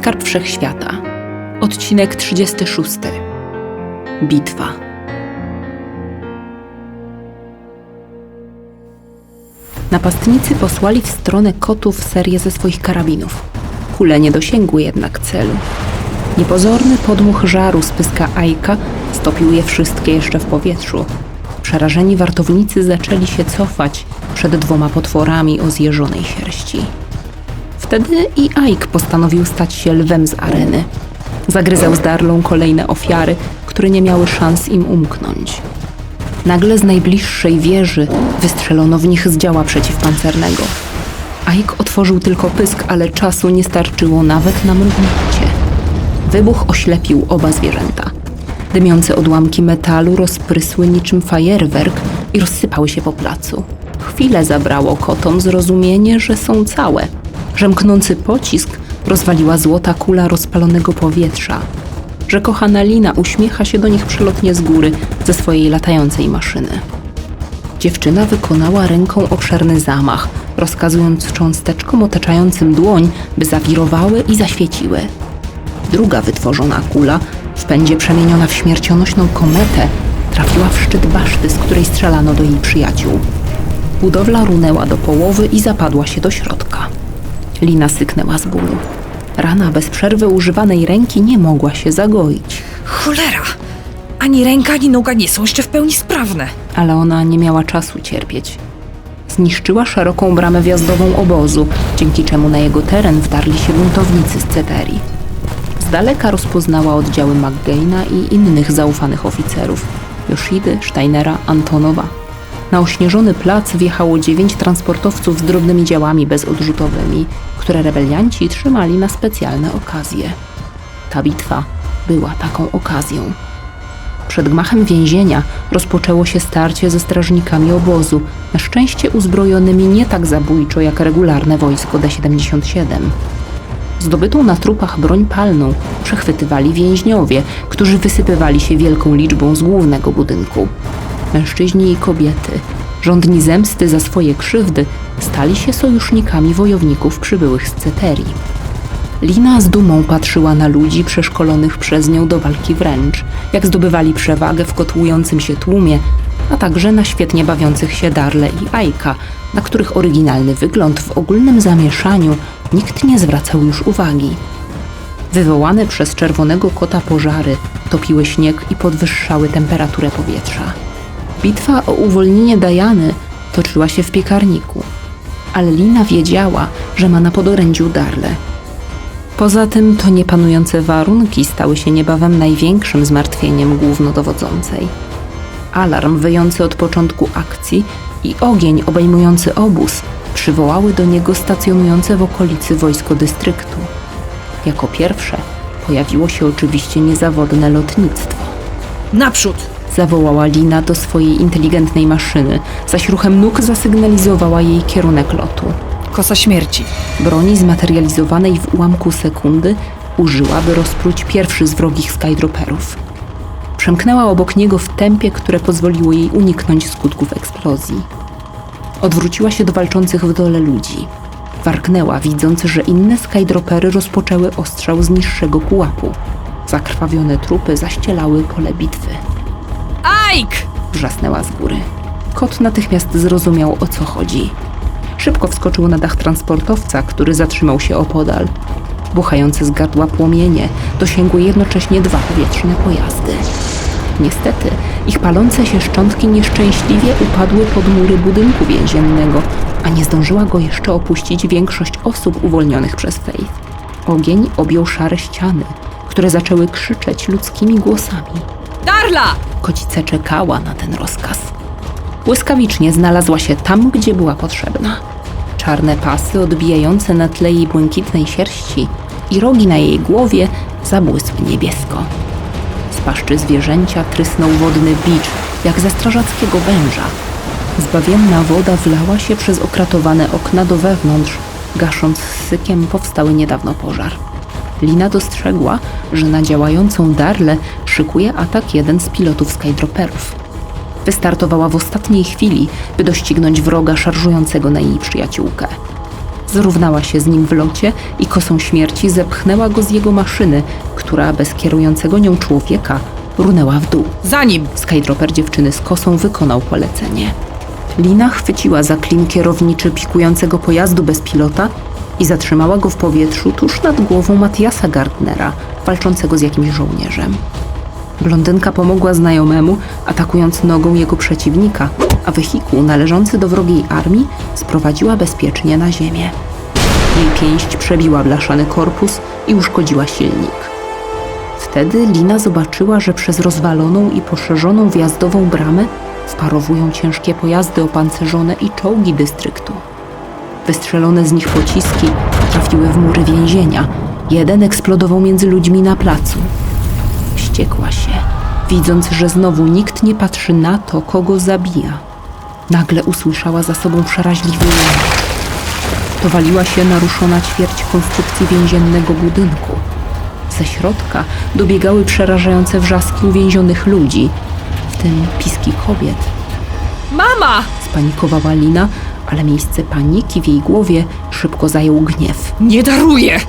Skarb Wszechświata. Odcinek 36. Bitwa. Napastnicy posłali w stronę kotów serię ze swoich karabinów. Kule nie dosięgły jednak celu. Niepozorny podmuch żaru z pyska Ajka stopił je wszystkie jeszcze w powietrzu. Przerażeni wartownicy zaczęli się cofać przed dwoma potworami o zjeżonej sierści. Wtedy i Ike postanowił stać się lwem z areny. Zagryzał z Darlą kolejne ofiary, które nie miały szans im umknąć. Nagle z najbliższej wieży wystrzelono w nich z działa przeciwpancernego. Ike otworzył tylko pysk, ale czasu nie starczyło nawet na mrugnięcie. Wybuch oślepił oba zwierzęta. Dymiące odłamki metalu rozprysły niczym fajerwerk i rozsypały się po placu. Chwilę zabrało kotom zrozumienie, że są całe. Żemknący pocisk rozwaliła złota kula rozpalonego powietrza. Że kochana Lina uśmiecha się do nich przelotnie z góry ze swojej latającej maszyny. Dziewczyna wykonała ręką obszerny zamach, rozkazując cząsteczkom otaczającym dłoń, by zawirowały i zaświeciły. Druga wytworzona kula, w pędzie przemieniona w śmiercionośną kometę, trafiła w szczyt baszty, z której strzelano do jej przyjaciół. Budowla runęła do połowy i zapadła się do środka. Lina syknęła z bólu. Rana bez przerwy używanej ręki nie mogła się zagoić, Cholera! Ani ręka, ani noga nie są jeszcze w pełni sprawne. ale ona nie miała czasu cierpieć. Zniszczyła szeroką bramę wjazdową obozu, dzięki czemu na jego teren wdarli się buntownicy z Ceterii. Z daleka rozpoznała oddziały McGaina i innych zaufanych oficerów Joshidy, Steinera, Antonowa. Na ośnieżony plac wjechało dziewięć transportowców z drobnymi działami bezodrzutowymi, które rebelianci trzymali na specjalne okazje. Ta bitwa była taką okazją. Przed gmachem więzienia rozpoczęło się starcie ze strażnikami obozu, na szczęście uzbrojonymi nie tak zabójczo jak regularne wojsko D-77. Zdobytą na trupach broń palną przechwytywali więźniowie, którzy wysypywali się wielką liczbą z głównego budynku. Mężczyźni i kobiety, żądni zemsty za swoje krzywdy, stali się sojusznikami wojowników przybyłych z Ceterii. Lina z dumą patrzyła na ludzi przeszkolonych przez nią do walki wręcz, jak zdobywali przewagę w kotłującym się tłumie, a także na świetnie bawiących się Darle i Ajka, na których oryginalny wygląd w ogólnym zamieszaniu nikt nie zwracał już uwagi. Wywołane przez czerwonego kota pożary topiły śnieg i podwyższały temperaturę powietrza. Bitwa o uwolnienie Dajany toczyła się w piekarniku, ale Lina wiedziała, że ma na podorędziu Darle – Poza tym to niepanujące warunki stały się niebawem największym zmartwieniem głównodowodzącej. Alarm wyjący od początku akcji i ogień obejmujący obóz przywołały do niego stacjonujące w okolicy wojsko dystryktu. Jako pierwsze pojawiło się oczywiście niezawodne lotnictwo. Naprzód! Zawołała Lina do swojej inteligentnej maszyny, zaś ruchem nóg zasygnalizowała jej kierunek lotu. Kosa śmierci. Broni zmaterializowanej w ułamku sekundy użyła, by rozpróć pierwszy z wrogich skydroperów. Przemknęła obok niego w tempie, które pozwoliło jej uniknąć skutków eksplozji. Odwróciła się do walczących w dole ludzi. Warknęła, widząc, że inne skydropery rozpoczęły ostrzał z niższego pułapu. Zakrwawione trupy zaścielały pole bitwy. Ike! Wrzasnęła z góry. Kot natychmiast zrozumiał, o co chodzi. Szybko wskoczył na dach transportowca, który zatrzymał się opodal. Buchające z gardła płomienie dosięgły jednocześnie dwa powietrzne pojazdy. Niestety, ich palące się szczątki nieszczęśliwie upadły pod mury budynku więziennego, a nie zdążyła go jeszcze opuścić większość osób uwolnionych przez Faith. Ogień objął szare ściany, które zaczęły krzyczeć ludzkimi głosami. Darla! Kocica czekała na ten rozkaz. Błyskawicznie znalazła się tam, gdzie była potrzebna. Czarne pasy odbijające na tle jej błękitnej sierści i rogi na jej głowie zabłysły niebiesko. Z paszczy zwierzęcia trysnął wodny bicz, jak ze strażackiego węża. Zbawienna woda wlała się przez okratowane okna do wewnątrz, gasząc sykiem powstały niedawno pożar. Lina dostrzegła, że na działającą Darlę szykuje atak jeden z pilotów skydroperów. Wystartowała w ostatniej chwili, by doścignąć wroga szarżującego na jej przyjaciółkę. Zrównała się z nim w locie i kosą śmierci zepchnęła go z jego maszyny, która bez kierującego nią człowieka runęła w dół. Za nim! Skydroper dziewczyny z kosą wykonał polecenie. Lina chwyciła za klin kierowniczy pikującego pojazdu bez pilota i zatrzymała go w powietrzu tuż nad głową Matiasa Gardnera, walczącego z jakimś żołnierzem. Blondynka pomogła znajomemu, atakując nogą jego przeciwnika, a wehikuł należący do wrogiej armii sprowadziła bezpiecznie na ziemię. Jej pięść przebiła blaszany korpus i uszkodziła silnik. Wtedy Lina zobaczyła, że przez rozwaloną i poszerzoną wjazdową bramę wparowują ciężkie pojazdy opancerzone i czołgi dystryktu. Wystrzelone z nich pociski trafiły w mury więzienia. Jeden eksplodował między ludźmi na placu. Wściekła się, widząc, że znowu nikt nie patrzy na to, kogo zabija. Nagle usłyszała za sobą przeraźliwy jęk. Powaliła się naruszona ćwierć konstrukcji więziennego budynku. Ze środka dobiegały przerażające wrzaski uwięzionych ludzi, w tym piski kobiet. Mama! Spanikowała Lina, ale miejsce paniki w jej głowie szybko zajął gniew. Nie daruję!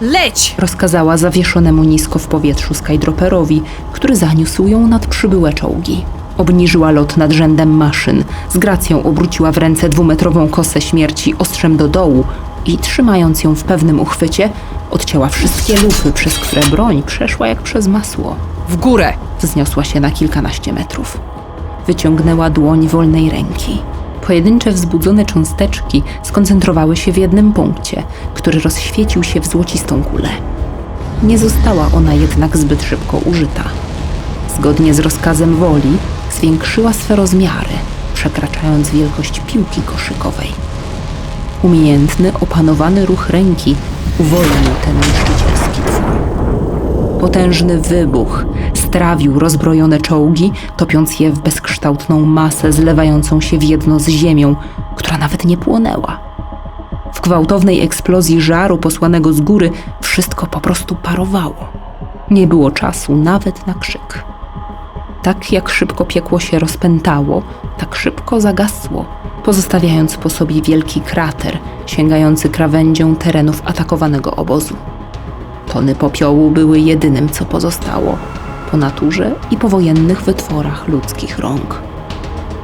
Leć! Rozkazała zawieszonemu nisko w powietrzu skydroperowi, który zaniósł ją nad przybyłe czołgi. Obniżyła lot nad rzędem maszyn, z gracją obróciła w ręce dwumetrową kosę śmierci ostrzem do dołu i trzymając ją w pewnym uchwycie, odcięła wszystkie lufy, przez które broń przeszła jak przez masło. W górę! Wzniosła się na kilkanaście metrów. Wyciągnęła dłoń wolnej ręki. Pojedyncze wzbudzone cząsteczki skoncentrowały się w jednym punkcie, który rozświecił się w złocistą kulę. Nie została ona jednak zbyt szybko użyta. Zgodnie z rozkazem woli zwiększyła swe rozmiary, przekraczając wielkość piłki koszykowej. Umiejętny, opanowany ruch ręki uwolnił ten niszczycielski twór. Potężny wybuch strawił rozbrojone czołgi, topiąc je w bezkształtną masę zlewającą się w jedno z ziemią, która nawet nie płonęła. W gwałtownej eksplozji żaru posłanego z góry wszystko po prostu parowało. Nie było czasu nawet na krzyk. Tak jak szybko piekło się rozpętało, tak szybko zagasło, pozostawiając po sobie wielki krater sięgający krawędzią terenów atakowanego obozu. Tony popiołu były jedynym, co pozostało po naturze i powojennych wytworach ludzkich rąk.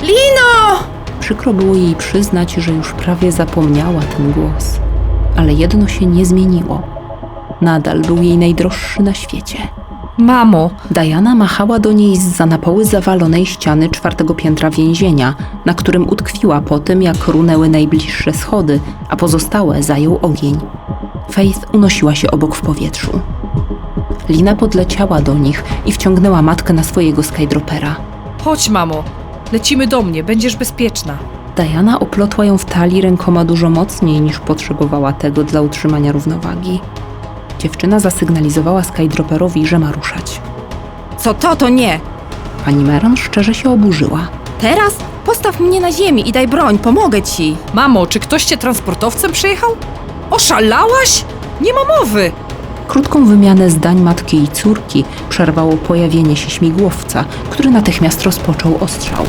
Lino! Przykro było jej przyznać, że już prawie zapomniała ten głos, ale jedno się nie zmieniło. Nadal był jej najdroższy na świecie. Mamo! Diana machała do niej z za na poły zawalonej ściany czwartego piętra więzienia, na którym utkwiła po tym, jak runęły najbliższe schody, a pozostałe zajął ogień. Faith unosiła się obok w powietrzu. Lina podleciała do nich i wciągnęła matkę na swojego skydropera. Chodź, mamo! Lecimy do mnie, będziesz bezpieczna. Diana oplotła ją w talii rękoma dużo mocniej niż potrzebowała tego dla utrzymania równowagi. Dziewczyna zasygnalizowała skydroperowi, że ma ruszać. Co to, to nie. Pani Meron szczerze się oburzyła. Teraz postaw mnie na ziemi i daj broń, pomogę ci. Mamo, czy ktoś cię transportowcem przyjechał? Oszalałaś? Nie ma mowy! Krótką wymianę zdań matki i córki przerwało pojawienie się śmigłowca, który natychmiast rozpoczął ostrzał.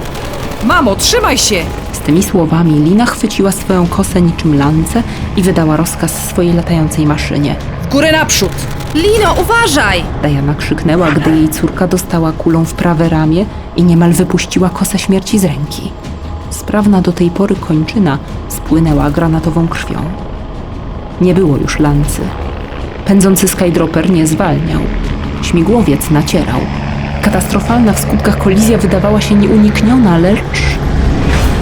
Mamo, trzymaj się! Z tymi słowami Lina chwyciła swoją kosę niczym lance i wydała rozkaz swojej latającej maszynie. W górę naprzód! Lino, uważaj! Diana krzyknęła, gdy jej córka dostała kulą w prawe ramię i niemal wypuściła kosę śmierci z ręki. Sprawna do tej pory kończyna spłynęła granatową krwią. Nie było już lancy. Pędzący skydroper nie zwalniał. Śmigłowiec nacierał. Katastrofalna w skutkach kolizja wydawała się nieunikniona, lecz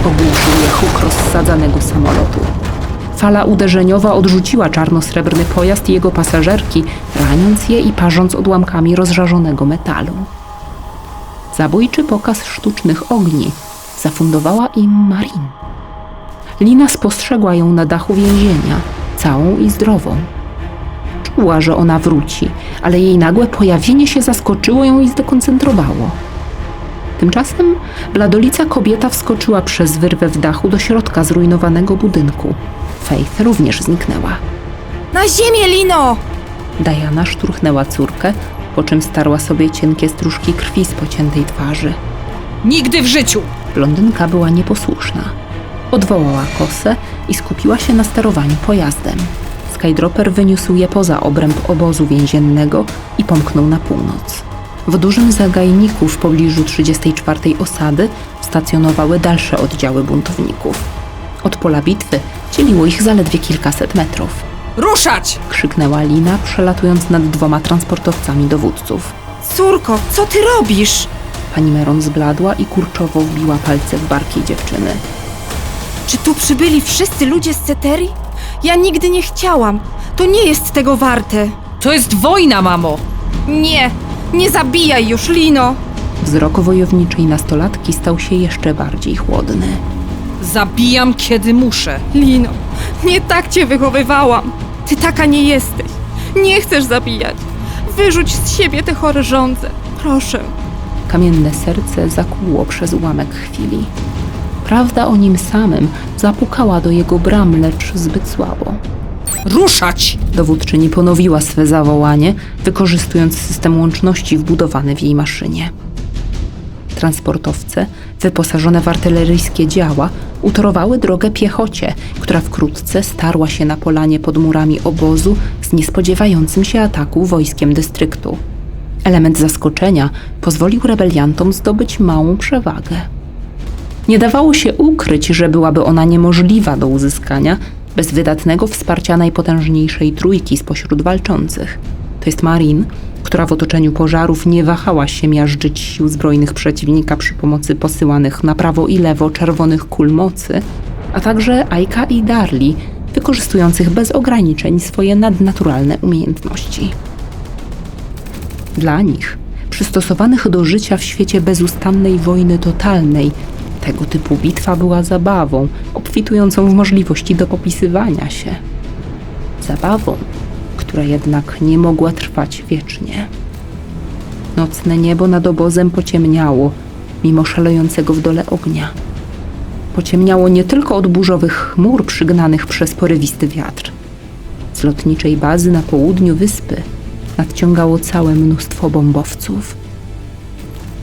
ogłuszył je huk rozsadzanego samolotu. Fala uderzeniowa odrzuciła czarno-srebrny pojazd i jego pasażerki, raniąc je i parząc odłamkami rozżarzonego metalu. Zabójczy pokaz sztucznych ogni zafundowała im Marin. Lina spostrzegła ją na dachu więzienia, całą i zdrową. Czuła, że ona wróci, ale jej nagłe pojawienie się zaskoczyło ją i zdekoncentrowało. Tymczasem bladolica kobieta wskoczyła przez wyrwę w dachu do środka zrujnowanego budynku. Faith również zniknęła. Na ziemię, Lino! Diana szturchnęła córkę, po czym starła sobie cienkie stróżki krwi z pociętej twarzy. Nigdy w życiu! Blondynka była nieposłuszna. Odwołała kosę i skupiła się na sterowaniu pojazdem. Skydropper wyniósł je poza obręb obozu więziennego i pomknął na północ. W dużym zagajniku w pobliżu 34 osady stacjonowały dalsze oddziały buntowników. Od pola bitwy dzieliło ich zaledwie kilkaset metrów. Ruszać! Krzyknęła Lina, przelatując nad dwoma transportowcami dowódców. Córko, co ty robisz? Pani Meron zbladła i kurczowo wbiła palce w barki dziewczyny. Czy tu przybyli wszyscy ludzie z Ceterii? Ja nigdy nie chciałam. To nie jest tego warte. To jest wojna, mamo! Nie, nie zabijaj już, Lino. Wzrok wojowniczej nastolatki stał się jeszcze bardziej chłodny. Zabijam, kiedy muszę. Lino, nie tak cię wychowywałam. Ty taka nie jesteś. Nie chcesz zabijać. Wyrzuć z siebie te chore żądze. Proszę. Kamienne serce zakłuło przez ułamek chwili. Prawda o nim samym zapukała do jego bram, lecz zbyt słabo. Ruszać! Dowódczyni ponowiła swe zawołanie, wykorzystując system łączności wbudowany w jej maszynie. Transportowce, wyposażone w artyleryjskie działa, utorowały drogę piechocie, która wkrótce starła się na polanie pod murami obozu z niespodziewającym się ataku wojskiem dystryktu. Element zaskoczenia pozwolił rebeliantom zdobyć małą przewagę. Nie dawało się ukryć, że byłaby ona niemożliwa do uzyskania bez wydatnego wsparcia najpotężniejszej trójki spośród walczących. To jest Marin, która w otoczeniu pożarów nie wahała się miażdżyć sił zbrojnych przeciwnika przy pomocy posyłanych na prawo i lewo czerwonych kul mocy, a także Aika i Darli, wykorzystujących bez ograniczeń swoje nadnaturalne umiejętności. Dla nich, przystosowanych do życia w świecie bezustannej wojny totalnej, tego typu bitwa była zabawą, obfitującą w możliwości do popisywania się. Zabawą, która jednak nie mogła trwać wiecznie. Nocne niebo nad obozem pociemniało, mimo szalejącego w dole ognia. Pociemniało nie tylko od burzowych chmur przygnanych przez porywisty wiatr. Z lotniczej bazy na południu wyspy nadciągało całe mnóstwo bombowców.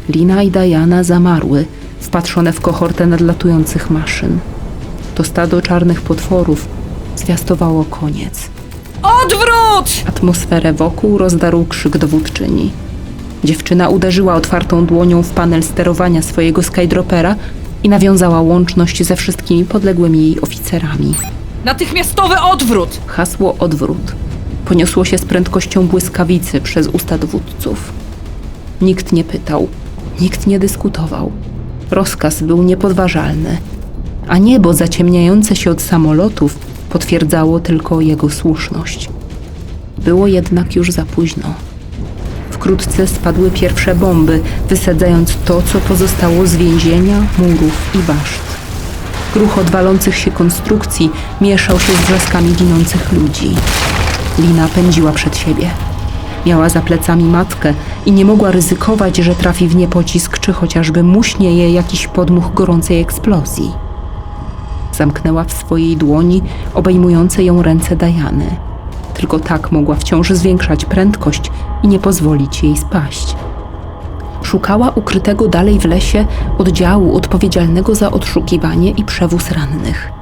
Lina i Diana zamarły, wpatrzone w kohortę nadlatujących maszyn. To stado czarnych potworów zwiastowało koniec. Odwrót! Atmosferę wokół rozdarł krzyk dowódczyni. Dziewczyna uderzyła otwartą dłonią w panel sterowania swojego skydropera i nawiązała łączność ze wszystkimi podległymi jej oficerami. Natychmiastowy odwrót! Hasło odwrót poniosło się z prędkością błyskawicy przez usta dowódców. Nikt nie pytał, nikt nie dyskutował. Rozkaz był niepodważalny, a niebo zaciemniające się od samolotów potwierdzało tylko jego słuszność. Było jednak już za późno. Wkrótce spadły pierwsze bomby, wysadzając to, co pozostało z więzienia, murów i baszt. Gruchot walących się konstrukcji mieszał się z wrzaskami ginących ludzi. Lina pędziła przed siebie. Miała za plecami matkę i nie mogła ryzykować, że trafi w nie pocisk, czy chociażby muśnie je jakiś podmuch gorącej eksplozji. Zamknęła w swojej dłoni obejmujące ją ręce Dajany. Tylko tak mogła wciąż zwiększać prędkość i nie pozwolić jej spaść. Szukała ukrytego dalej w lesie oddziału odpowiedzialnego za odszukiwanie i przewóz rannych.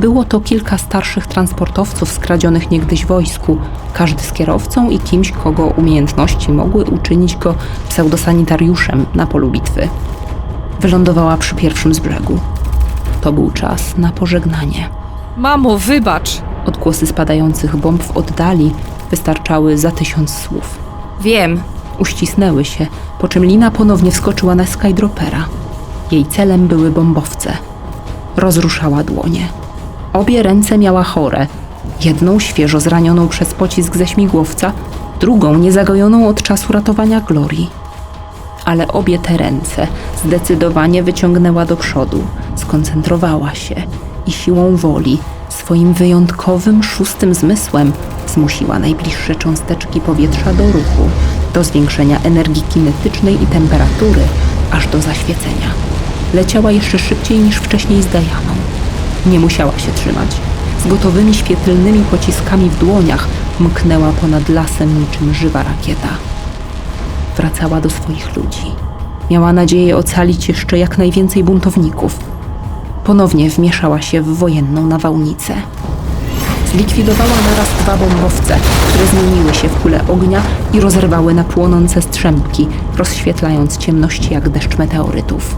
Było to kilka starszych transportowców skradzionych niegdyś wojsku, każdy z kierowcą i kimś, kogo umiejętności mogły uczynić go pseudosanitariuszem na polu bitwy. Wylądowała przy pierwszym z brzegu. To był czas na pożegnanie. Mamo, wybacz! Odgłosy spadających bomb w oddali wystarczały za tysiąc słów. Wiem. Uścisnęły się, po czym Lina ponownie wskoczyła na skydropera. Jej celem były bombowce. Rozruszała dłonie. Obie ręce miała chore. Jedną świeżo zranioną przez pocisk ze śmigłowca, drugą niezagojoną od czasu ratowania Glorii. Ale obie te ręce zdecydowanie wyciągnęła do przodu, skoncentrowała się i siłą woli, swoim wyjątkowym szóstym zmysłem zmusiła najbliższe cząsteczki powietrza do ruchu, do zwiększenia energii kinetycznej i temperatury, aż do zaświecenia. Leciała jeszcze szybciej niż wcześniej z Dajaną. Nie musiała się trzymać. Z gotowymi świetlnymi pociskami w dłoniach mknęła ponad lasem niczym żywa rakieta. Wracała do swoich ludzi. Miała nadzieję ocalić jeszcze jak najwięcej buntowników. ponownie wmieszała się w wojenną nawałnicę. Zlikwidowała naraz dwa bombowce, które zmieniły się w kule ognia i rozerwały na płonące strzępki, rozświetlając ciemności jak deszcz meteorytów.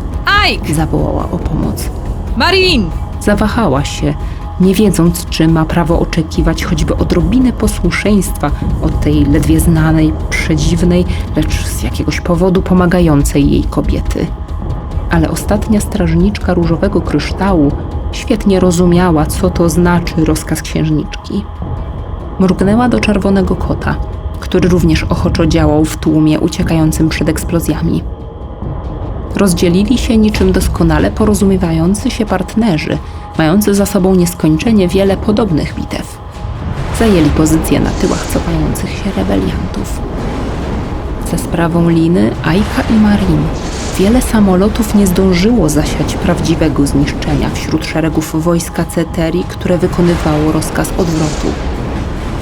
Ike! Zawołała o pomoc. Marin! Zawahała się, nie wiedząc, czy ma prawo oczekiwać choćby odrobiny posłuszeństwa od tej ledwie znanej, przedziwnej, lecz z jakiegoś powodu pomagającej jej kobiety. Ale ostatnia strażniczka różowego kryształu świetnie rozumiała, co to znaczy rozkaz księżniczki. Mrugnęła do czerwonego kota, który również ochoczo działał w tłumie uciekającym przed eksplozjami. Rozdzielili się niczym doskonale porozumiewający się partnerzy, mający za sobą nieskończenie wiele podobnych bitew. Zajęli pozycje na tyłach cofających się rebeliantów. Za sprawą Liny, Aika i Marin wiele samolotów nie zdążyło zasiać prawdziwego zniszczenia wśród szeregów wojska Ceteri, które wykonywało rozkaz odwrotu.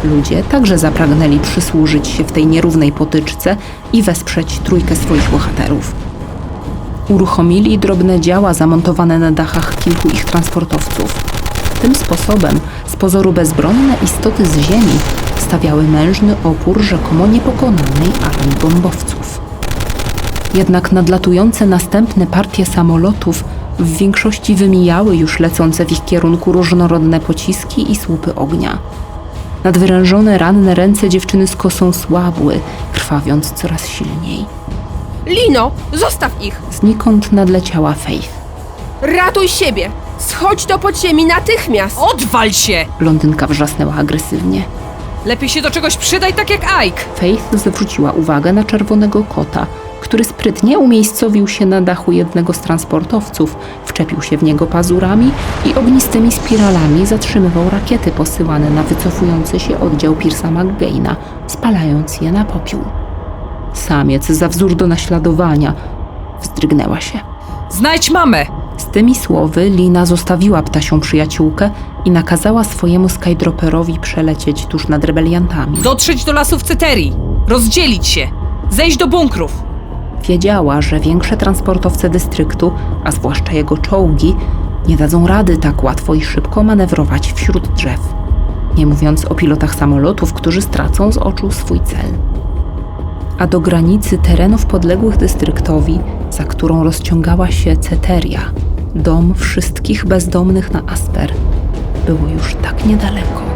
Ludzie także zapragnęli przysłużyć się w tej nierównej potyczce i wesprzeć trójkę swoich bohaterów. Uruchomili drobne działa zamontowane na dachach kilku ich transportowców. Tym sposobem, z pozoru bezbronne istoty z ziemi stawiały mężny opór rzekomo niepokonanej armii bombowców. Jednak nadlatujące następne partie samolotów w większości wymijały już lecące w ich kierunku różnorodne pociski i słupy ognia. Nadwyrężone, ranne ręce dziewczyny z kosą słabły, krwawiąc coraz silniej. Lino, zostaw ich! Znikąd nadleciała Faith. Ratuj siebie! Schodź do podziemi natychmiast! Odwal się! Blondynka wrzasnęła agresywnie. Lepiej się do czegoś przydaj tak jak Ike. Faith zwróciła uwagę na czerwonego kota, który sprytnie umiejscowił się na dachu jednego z transportowców, wczepił się w niego pazurami i ognistymi spiralami zatrzymywał rakiety posyłane na wycofujący się oddział Pierce'a McGaina, spalając je na popiół. Samiec za wzór do naśladowania wzdrygnęła się. Znajdź mamę! Z tymi słowy Lina zostawiła ptasią przyjaciółkę i nakazała swojemu skydroperowi przelecieć tuż nad rebeliantami. Dotrzeć do lasów Ceterii. Rozdzielić się. Zejść do bunkrów. Wiedziała, że większe transportowce dystryktu, a zwłaszcza jego czołgi, nie dadzą rady tak łatwo i szybko manewrować wśród drzew. Nie mówiąc o pilotach samolotów, którzy stracą z oczu swój cel. A do granicy terenów podległych dystryktowi, za którą rozciągała się Ceteria, dom wszystkich bezdomnych na Asper, było już tak niedaleko.